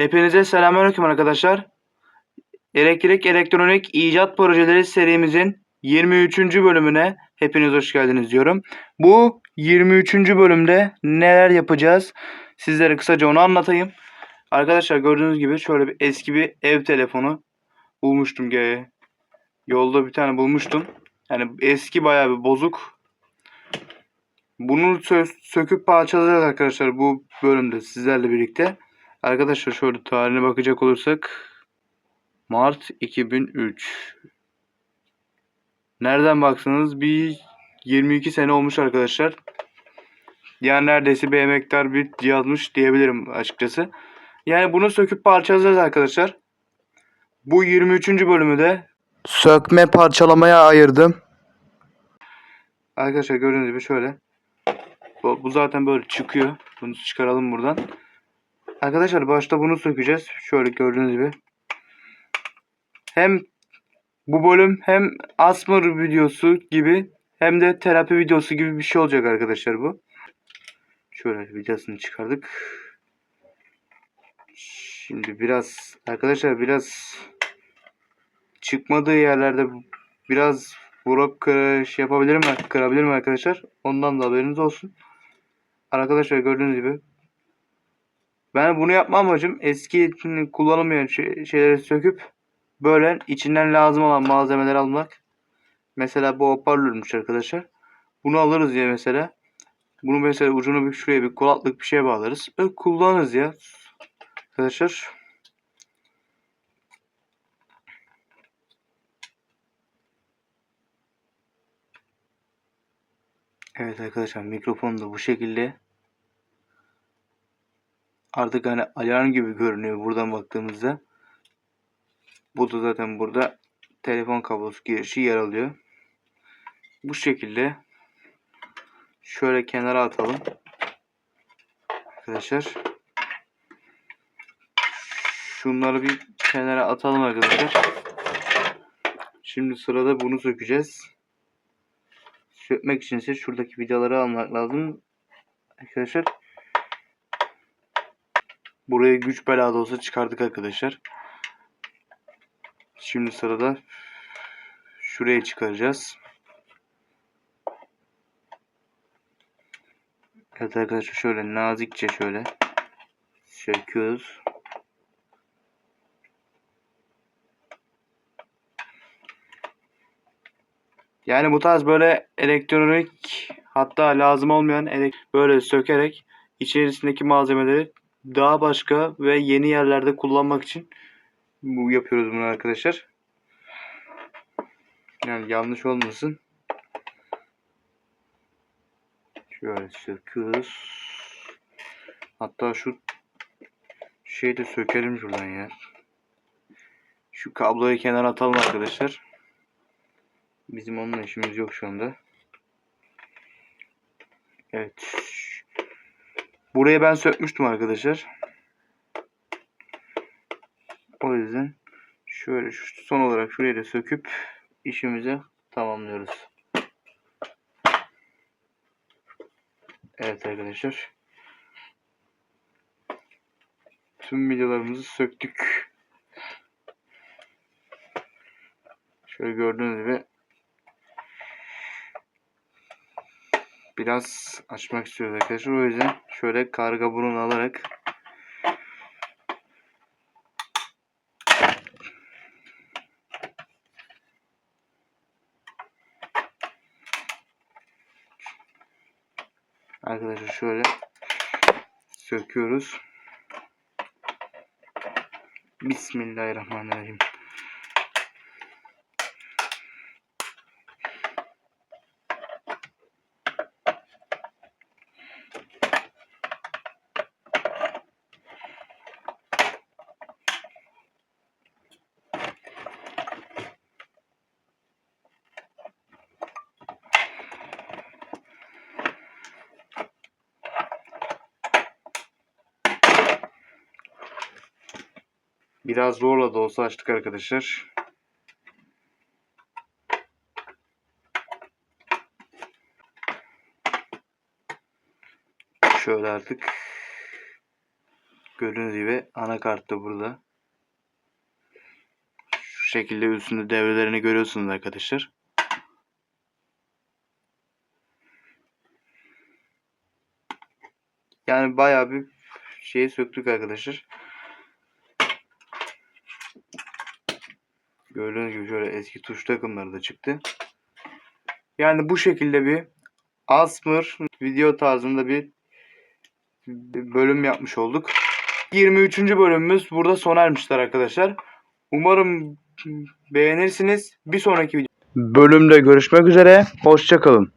Hepinize selamünaleyküm arkadaşlar. Elektrik Elektronik İcat Projeleri serimizin 23. bölümüne hepiniz hoş geldiniz diyorum. Bu 23. bölümde neler yapacağız? Sizlere kısaca onu anlatayım. Arkadaşlar gördüğünüz gibi şöyle bir eski bir ev telefonu bulmuştum. ge- Yolda bir tane bulmuştum. Yani eski bayağı bir bozuk. Bunu sö- söküp parçalayacağız arkadaşlar bu bölümde sizlerle birlikte. Arkadaşlar şöyle tarihine bakacak olursak Mart 2003. Nereden baksanız bir 22 sene olmuş arkadaşlar. Yani neredeyse bir emektar bir cihazmış diyebilirim açıkçası. Yani bunu söküp parçalayacağız arkadaşlar. Bu 23. bölümü de sökme parçalamaya ayırdım. Arkadaşlar gördüğünüz gibi şöyle. Bu, bu zaten böyle çıkıyor. Bunu çıkaralım buradan. Arkadaşlar başta bunu sökeceğiz. Şöyle gördüğünüz gibi. Hem bu bölüm hem asmır videosu gibi hem de terapi videosu gibi bir şey olacak arkadaşlar bu. Şöyle videosunu çıkardık. Şimdi biraz arkadaşlar biraz çıkmadığı yerlerde biraz vurup kır, şey yapabilirim kırabilirim arkadaşlar. Ondan da haberiniz olsun. Arkadaşlar gördüğünüz gibi ben bunu yapma amacım eski kullanılmayan şey- şeyleri söküp böyle içinden lazım olan malzemeleri almak. Mesela bu hoparlörmüş arkadaşlar. Bunu alırız ya mesela. Bunu mesela ucunu bir şuraya bir kulaklık bir şeye bağlarız. Böyle kullanırız ya. Arkadaşlar. Evet arkadaşlar mikrofon da bu şekilde. Artık hani alarm gibi görünüyor buradan baktığımızda. Bu da zaten burada telefon kablosu girişi yer alıyor. Bu şekilde şöyle kenara atalım. Arkadaşlar. Şunları bir kenara atalım arkadaşlar. Şimdi sırada bunu sökeceğiz. Sökmek için ise şuradaki vidaları almak lazım. Arkadaşlar. Burayı güç bela da olsa çıkardık arkadaşlar. Şimdi sırada şuraya çıkaracağız. Evet arkadaşlar şöyle nazikçe şöyle söküyoruz. Yani bu tarz böyle elektronik hatta lazım olmayan böyle sökerek içerisindeki malzemeleri daha başka ve yeni yerlerde kullanmak için bu yapıyoruz bunu arkadaşlar. Yani yanlış olmasın. Şöyle söküyoruz. Hatta şu şeyi de sökelim şuradan ya. Şu kabloyu kenara atalım arkadaşlar. Bizim onunla işimiz yok şu anda. Evet. Burayı ben sökmüştüm arkadaşlar. O yüzden şöyle son olarak şurayı da söküp işimizi tamamlıyoruz. Evet arkadaşlar. Tüm videolarımızı söktük. Şöyle gördüğünüz gibi biraz açmak istiyoruz arkadaşlar. O yüzden şöyle karga burun alarak arkadaşlar şöyle söküyoruz. Bismillahirrahmanirrahim. Biraz zorla da olsa açtık arkadaşlar. Şöyle artık Gördüğünüz gibi anakart da burada. Şu şekilde üstünde devrelerini görüyorsunuz arkadaşlar. Yani bayağı bir şeyi söktük arkadaşlar. Gördüğünüz gibi şöyle eski tuş takımları da çıktı. Yani bu şekilde bir Asmır video tarzında bir bölüm yapmış olduk. 23. bölümümüz burada sona ermişler arkadaşlar. Umarım beğenirsiniz. Bir sonraki video- bölümde görüşmek üzere. Hoşçakalın.